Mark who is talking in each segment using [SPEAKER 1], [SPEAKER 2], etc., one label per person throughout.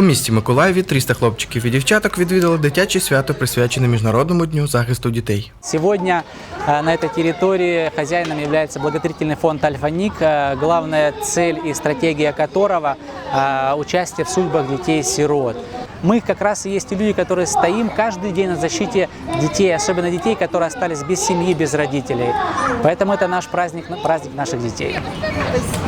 [SPEAKER 1] У місті Миколаєві 300 хлопчиків і дівчаток відвідали дитяче свято, присвячене Міжнародному дню захисту дітей.
[SPEAKER 2] Сегодня э, на этой территории хозяином является благотворительный фонд «Альфа-Ник», э, главная цель и стратегия которого э, – участие в судьбах детей-сирот. Мы как раз и есть люди, которые стоим каждый день на защите детей, особенно детей, которые остались без семьи, без родителей. Поэтому это наш праздник, праздник наших детей.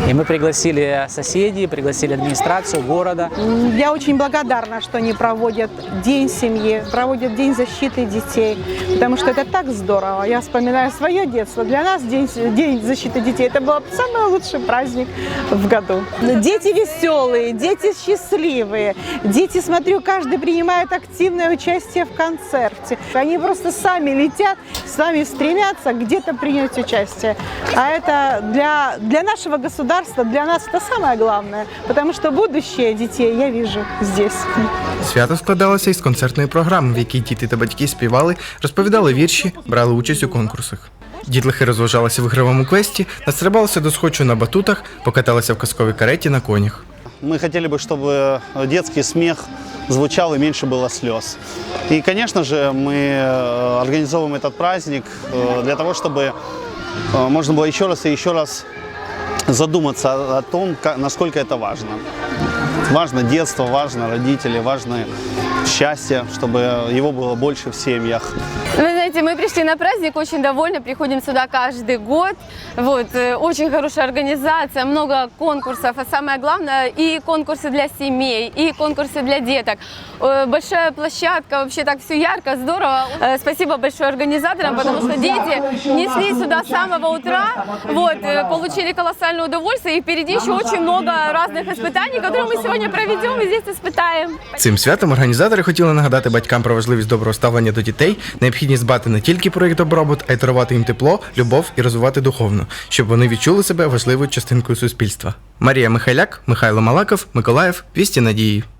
[SPEAKER 2] И мы пригласили соседей, пригласили администрацию города.
[SPEAKER 3] Я очень благодарна, что они проводят День семьи, проводят День защиты детей, потому что это так здорово. Я вспоминаю свое детство. Для нас День, день защиты детей это был самый лучший праздник в году. Дети веселые, дети счастливые. Дети, смотрю, каждый принимает активное участие в концерте. Они просто сами летят, сами стремятся где-то принять участие. А это для, для нашего государства, для нас это самое главное, потому что будущее детей я вижу здесь.
[SPEAKER 1] Свято складалося із концертної програми, в якій діти та батьки співали, розповідали вірші, брали участь у конкурсах. Дітлахи розважалися в ігровому квесті, настрибалися до схочу на батутах, покаталися в казковій кареті на конях.
[SPEAKER 4] Мы хотели бы, чтобы детский смех звучал и меньше было слез. И, конечно же, мы э, организовываем этот праздник э, для того, чтобы э, можно было еще раз и еще раз задуматься о том, насколько это важно. Важно детство, важно родители, важно счастье, чтобы его было больше в семьях.
[SPEAKER 5] Вы пришли на праздник, очень довольны, приходим сюда каждый год. Вот, э, очень хорошая организация, много конкурсов, а самое главное, и конкурсы для семей, и конкурсы для деток. Э, Большая площадка, вообще так все ярко, здорово. Э, Спасибо большое организаторам, потому что дети несли сюда с самого утра, вот, э, получили колоссальное удовольствие, и впереди еще очень много разных испытаний, которые мы сегодня проведем и здесь испытаем.
[SPEAKER 1] Цим святом організатори хотіли нагадати батькам про важливість доброго ставлення до дітей, необхідність дбати не тільки про їх добробут, а й дарувати їм тепло, любов і розвивати духовно, щоб вони відчули себе важливою частинкою суспільства. Марія Михайляк, Михайло Малаков, Миколаїв, Вісті Надії.